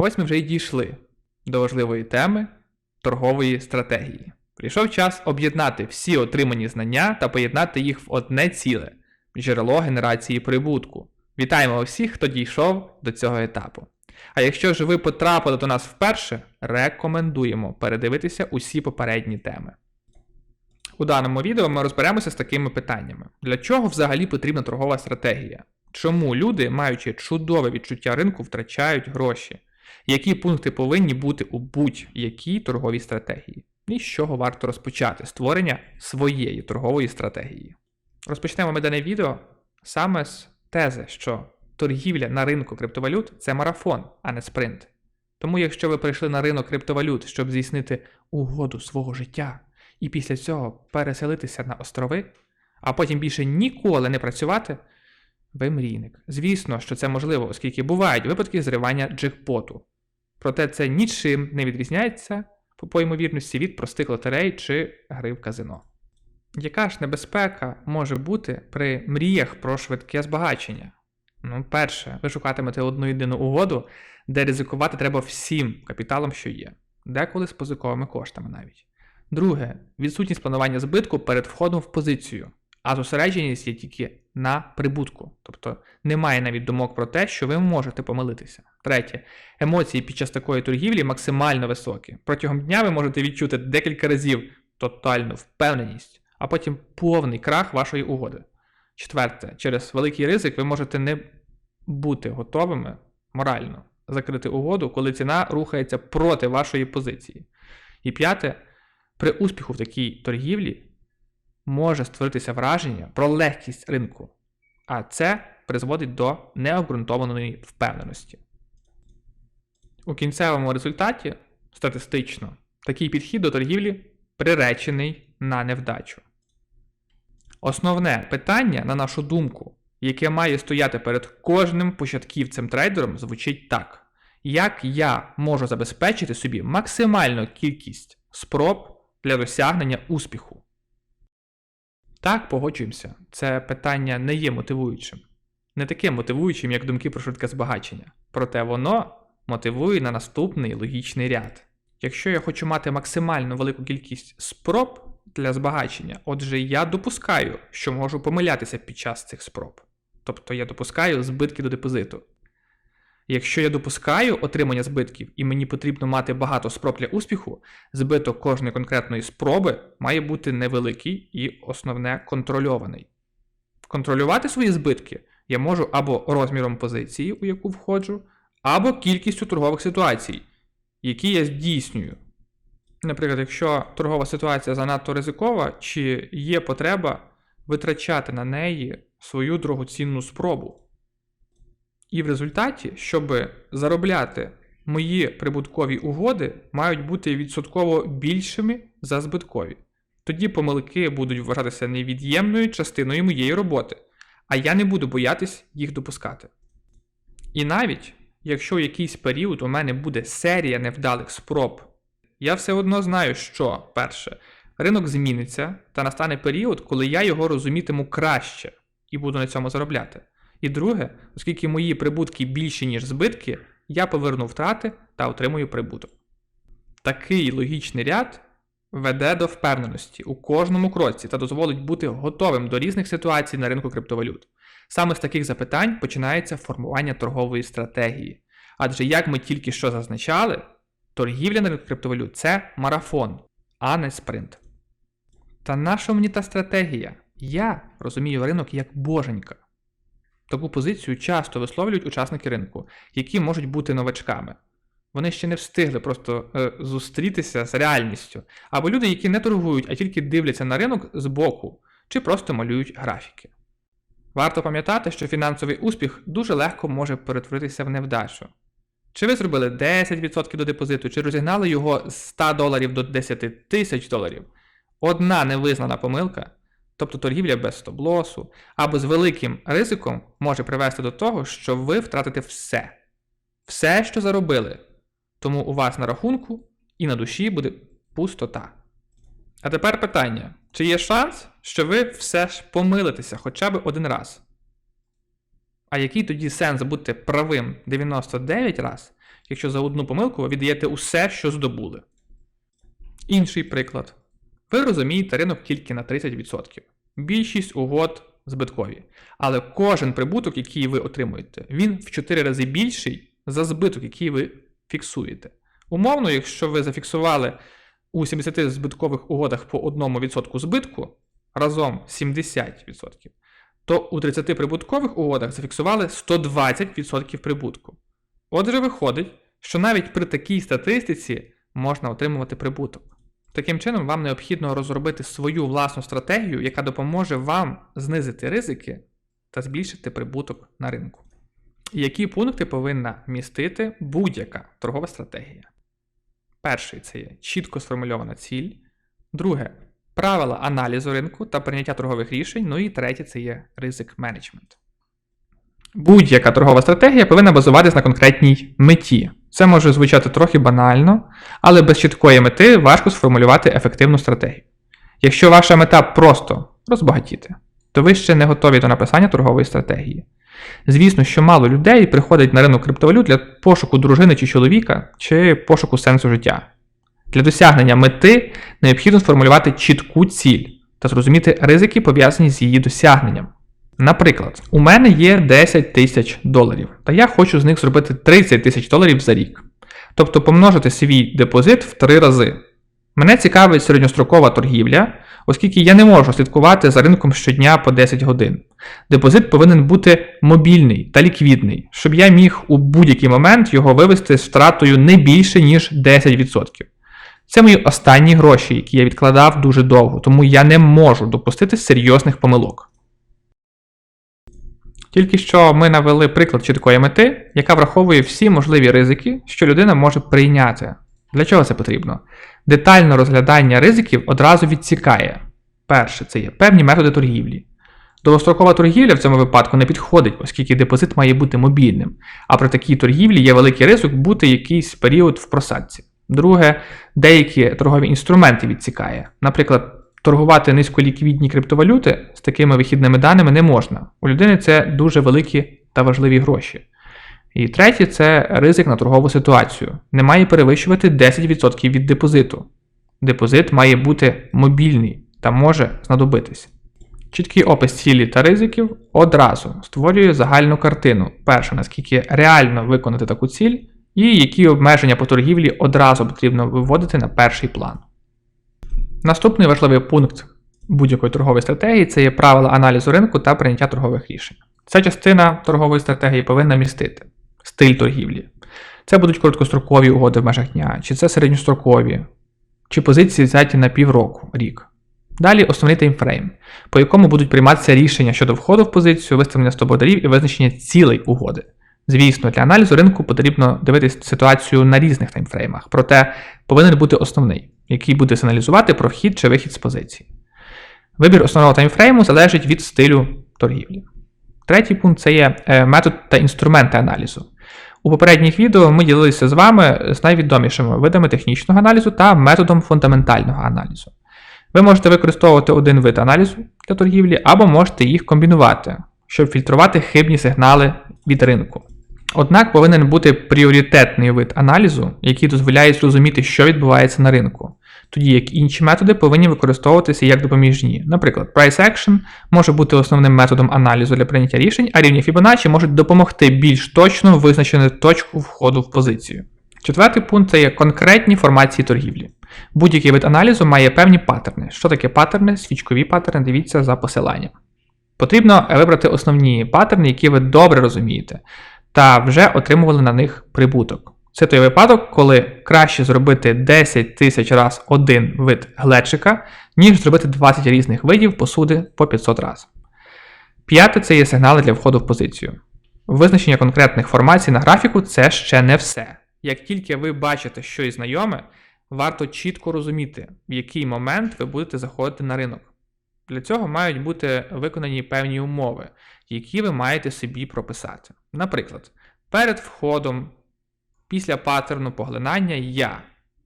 Ось ми вже й дійшли до важливої теми торгової стратегії. Прийшов час об'єднати всі отримані знання та поєднати їх в одне ціле джерело генерації прибутку. Вітаємо всіх, хто дійшов до цього етапу. А якщо ж ви потрапили до нас вперше, рекомендуємо передивитися усі попередні теми. У даному відео ми розберемося з такими питаннями: для чого взагалі потрібна торгова стратегія? Чому люди, маючи чудове відчуття ринку, втрачають гроші? Які пункти повинні бути у будь-якій торговій стратегії? І з чого варто розпочати створення своєї торгової стратегії? Розпочнемо ми дане відео саме з тези, що торгівля на ринку криптовалют це марафон, а не спринт. Тому, якщо ви прийшли на ринок криптовалют, щоб здійснити угоду свого життя, і після цього переселитися на острови, а потім більше ніколи не працювати, ви мрійник. Звісно, що це можливо, оскільки бувають випадки зривання джекпоту. Проте це нічим не відрізняється по ймовірності від простих лотерей чи гри в казино. Яка ж небезпека може бути при мріях про швидке збагачення? Ну, перше, ви шукатимете одну єдину угоду, де ризикувати треба всім капіталом, що є, деколи з позиковими коштами навіть. Друге, відсутність планування збитку перед входом в позицію, а зосередженість є тільки на прибутку, тобто немає навіть думок про те, що ви можете помилитися. Третє, емоції під час такої торгівлі максимально високі. Протягом дня ви можете відчути декілька разів тотальну впевненість, а потім повний крах вашої угоди. Четверте, через великий ризик ви можете не бути готовими морально закрити угоду, коли ціна рухається проти вашої позиції. І п'яте, при успіху в такій торгівлі може створитися враження про легкість ринку, а це призводить до необґрунтованої впевненості. У кінцевому результаті статистично такий підхід до торгівлі приречений на невдачу. Основне питання, на нашу думку, яке має стояти перед кожним початківцем трейдером, звучить так: як я можу забезпечити собі максимальну кількість спроб для досягнення успіху? Так, погоджуємося, це питання не є мотивуючим, не таким мотивуючим, як думки про швидке збагачення. Проте воно мотивує на наступний логічний ряд. Якщо я хочу мати максимально велику кількість спроб для збагачення, отже, я допускаю, що можу помилятися під час цих спроб. Тобто я допускаю збитки до депозиту. Якщо я допускаю отримання збитків і мені потрібно мати багато спроб для успіху, збиток кожної конкретної спроби має бути невеликий і основне контрольований. Контролювати свої збитки я можу або розміром позиції, у яку входжу, або кількістю торгових ситуацій, які я здійснюю. Наприклад, якщо торгова ситуація занадто ризикова, чи є потреба витрачати на неї свою дорогоцінну спробу. І в результаті, щоб заробляти мої прибуткові угоди, мають бути відсотково більшими за збиткові. Тоді помилки будуть вважатися невід'ємною частиною моєї роботи, а я не буду боятись їх допускати. І навіть якщо в якийсь період у мене буде серія невдалих спроб, я все одно знаю, що перше, ринок зміниться та настане період, коли я його розумітиму краще і буду на цьому заробляти. І друге, оскільки мої прибутки більші, ніж збитки, я поверну втрати та отримую прибуток. Такий логічний ряд веде до впевненості у кожному кроці та дозволить бути готовим до різних ситуацій на ринку криптовалют. Саме з таких запитань починається формування торгової стратегії. Адже, як ми тільки що зазначали, торгівля на ринку криптовалют це марафон, а не спринт. Та наша мені та стратегія? Я розумію ринок як боженька. Таку позицію часто висловлюють учасники ринку, які можуть бути новачками. Вони ще не встигли просто е, зустрітися з реальністю. Або люди, які не торгують, а тільки дивляться на ринок збоку, чи просто малюють графіки. Варто пам'ятати, що фінансовий успіх дуже легко може перетворитися в невдачу. Чи ви зробили 10% до депозиту, чи розігнали його з 100 доларів до 10 тисяч доларів. Одна невизнана помилка тобто торгівля без стоп-лосу, або з великим ризиком може привести до того, що ви втратите все. Все, що заробили. Тому у вас на рахунку і на душі буде пустота. А тепер питання: чи є шанс, що ви все ж помилитеся хоча б один раз? А який тоді сенс бути правим 99 раз, якщо за одну помилку ви віддаєте усе, що здобули. Інший приклад. Ви розумієте ринок тільки на 30%. Більшість угод збиткові. Але кожен прибуток, який ви отримуєте, він в 4 рази більший за збиток, який ви фіксуєте. Умовно, якщо ви зафіксували у 70 збиткових угодах по 1% збитку разом 70%, то у 30 прибуткових угодах зафіксували 120% прибутку. Отже, виходить, що навіть при такій статистиці можна отримувати прибуток. Таким чином, вам необхідно розробити свою власну стратегію, яка допоможе вам знизити ризики та збільшити прибуток на ринку. Які пункти повинна містити будь-яка торгова стратегія? Перший це є чітко сформульована ціль. Друге правила аналізу ринку та прийняття торгових рішень. Ну і третє це є ризик менеджмент. Будь-яка торгова стратегія повинна базуватись на конкретній меті. Це може звучати трохи банально, але без чіткої мети важко сформулювати ефективну стратегію. Якщо ваша мета просто розбагатіти, то ви ще не готові до написання торгової стратегії. Звісно, що мало людей приходить на ринок криптовалют для пошуку дружини чи чоловіка, чи пошуку сенсу життя. Для досягнення мети необхідно сформулювати чітку ціль та зрозуміти ризики, пов'язані з її досягненням. Наприклад, у мене є 10 тисяч доларів, та я хочу з них зробити 30 тисяч доларів за рік. Тобто помножити свій депозит в 3 рази. Мене цікавить середньострокова торгівля, оскільки я не можу слідкувати за ринком щодня по 10 годин. Депозит повинен бути мобільний та ліквідний, щоб я міг у будь-який момент його вивести з втратою не більше, ніж 10%. Це мої останні гроші, які я відкладав дуже довго, тому я не можу допустити серйозних помилок. Тільки що ми навели приклад чіткої мети, яка враховує всі можливі ризики, що людина може прийняти. Для чого це потрібно? Детальне розглядання ризиків одразу відсікає. Перше, це є певні методи торгівлі. Довгострокова торгівля в цьому випадку не підходить, оскільки депозит має бути мобільним, а при такій торгівлі є великий ризик бути якийсь період в просадці. Друге, деякі торгові інструменти відсікає. Наприклад, торгувати низьколіквідні криптовалюти з такими вихідними даними не можна. У людини це дуже великі та важливі гроші. І третє це ризик на торгову ситуацію. Не має перевищувати 10% від депозиту. Депозит має бути мобільний та може знадобитись. Чіткий опис цілі та ризиків одразу створює загальну картину. Перше, наскільки реально виконати таку ціль, і які обмеження по торгівлі одразу потрібно виводити на перший план. Наступний важливий пункт будь-якої торгової стратегії це є правила аналізу ринку та прийняття торгових рішень. Ця частина торгової стратегії повинна містити стиль торгівлі. Це будуть короткострокові угоди в межах дня, чи це середньострокові, чи позиції взяті на півроку, рік. Далі основний таймфрейм, по якому будуть прийматися рішення щодо входу в позицію, виставлення стоподарів і визначення цілей угоди. Звісно, для аналізу ринку потрібно дивитися ситуацію на різних таймфреймах, проте повинен бути основний, який буде сигналізувати про вхід чи вихід з позиції. Вибір основного таймфрейму залежить від стилю торгівлі. Третій пункт це є е, метод та інструменти аналізу. У попередніх відео ми ділилися з вами з найвідомішими видами технічного аналізу та методом фундаментального аналізу. Ви можете використовувати один вид аналізу для торгівлі, або можете їх комбінувати, щоб фільтрувати хибні сигнали від ринку. Однак повинен бути пріоритетний вид аналізу, який дозволяє зрозуміти, що відбувається на ринку, тоді як інші методи повинні використовуватися як допоміжні. Наприклад, Price Action може бути основним методом аналізу для прийняття рішень, а рівні Fibonacci можуть допомогти більш точно визначити точку входу в позицію. Четвертий пункт це є конкретні формації торгівлі. Будь-який вид аналізу має певні паттерни. Що таке паттерни? Свічкові паттерни, дивіться за посиланням. Потрібно вибрати основні паттерни, які ви добре розумієте, та вже отримували на них прибуток. Це той випадок, коли краще зробити 10 тисяч раз один вид глечика, ніж зробити 20 різних видів посуди по 500 раз. П'яте це є сигнали для входу в позицію. Визначення конкретних формацій на графіку це ще не все. Як тільки ви бачите щось знайоме, варто чітко розуміти, в який момент ви будете заходити на ринок. Для цього мають бути виконані певні умови, які ви маєте собі прописати. Наприклад, перед входом, після паттерну поглинання я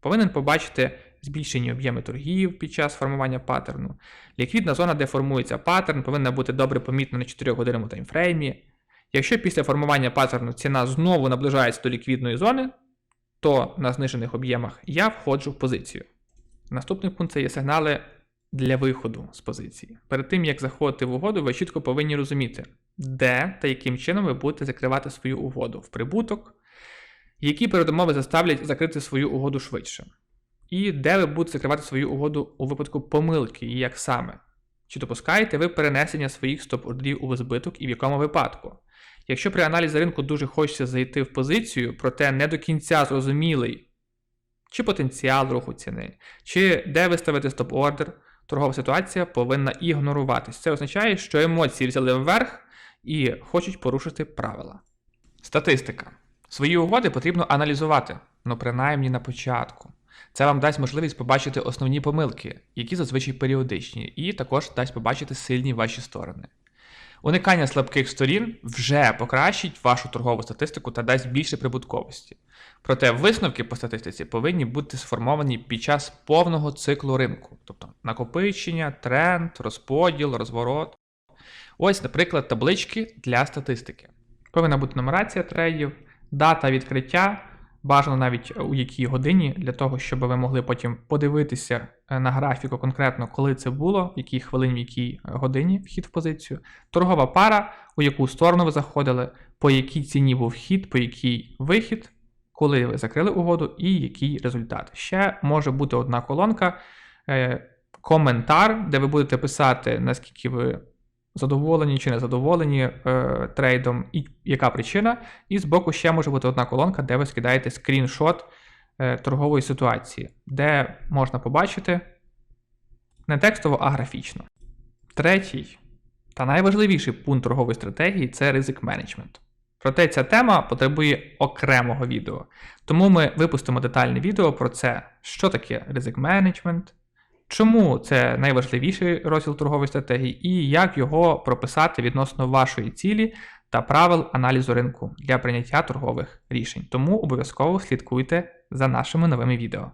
повинен побачити збільшені об'єми торгів під час формування паттерну. Ліквідна зона, де формується паттерн, повинна бути добре помітна на 4 годинному таймфреймі. Якщо після формування паттерну ціна знову наближається до ліквідної зони, то на знижених об'ємах я входжу в позицію. Наступний пункт це є сигнали для виходу з позиції. Перед тим як заходити в угоду, ви чітко повинні розуміти, де та яким чином ви будете закривати свою угоду в прибуток, які передумови заставлять закрити свою угоду швидше, і де ви будете закривати свою угоду у випадку помилки, і як саме. Чи допускаєте ви перенесення своїх стоп-ордерів у збиток і в якому випадку? Якщо при аналізі ринку дуже хочеться зайти в позицію, проте не до кінця зрозумілий, чи потенціал руху ціни, чи де виставити стоп-ордер, торгова ситуація повинна ігноруватись. Це означає, що емоції взяли вверх і хочуть порушити правила. Статистика. Свої угоди потрібно аналізувати, ну принаймні на початку. Це вам дасть можливість побачити основні помилки, які зазвичай періодичні, і також дасть побачити сильні ваші сторони. Уникання слабких сторін вже покращить вашу торгову статистику та дасть більше прибутковості. Проте висновки по статистиці повинні бути сформовані під час повного циклу ринку, тобто накопичення, тренд, розподіл, розворот. Ось, наприклад, таблички для статистики. Повинна бути нумерація трейдів, дата відкриття, бажано навіть у якій годині, для того, щоб ви могли потім подивитися е, на графіку конкретно, коли це було, в якій хвилині, в якій годині вхід в позицію, торгова пара, у яку сторону ви заходили, по якій ціні був вхід, по який вихід, коли ви закрили угоду і який результат. Ще може бути одна колонка, е, коментар, де ви будете писати, наскільки ви задоволені чи не задоволені е, трейдом, і яка причина. І збоку ще може бути одна колонка, де ви скидаєте скріншот е, торгової ситуації, де можна побачити не текстово, а графічно. Третій та найважливіший пункт торгової стратегії це ризик менеджмент. Проте ця тема потребує окремого відео. Тому ми випустимо детальне відео про це, що таке ризик менеджмент, чому це найважливіший розділ торгової стратегії, і як його прописати відносно вашої цілі та правил аналізу ринку для прийняття торгових рішень. Тому обов'язково слідкуйте за нашими новими відео.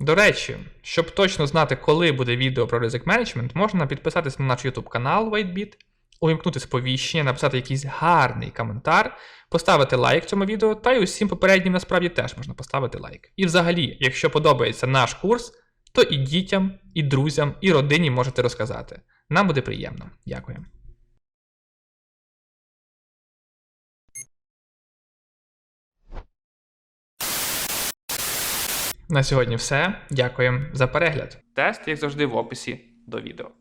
До речі, щоб точно знати, коли буде відео про ризик менеджмент, можна підписатися на наш YouTube канал WaitBit, увімкнути сповіщення, написати якийсь гарний коментар, поставити лайк цьому відео, та й усім попереднім насправді теж можна поставити лайк. І взагалі, якщо подобається наш курс, то і дітям, і друзям, і родині можете розказати. Нам буде приємно. Дякую. На сьогодні все. Дякуємо за перегляд. Тест, як завжди, в описі до відео.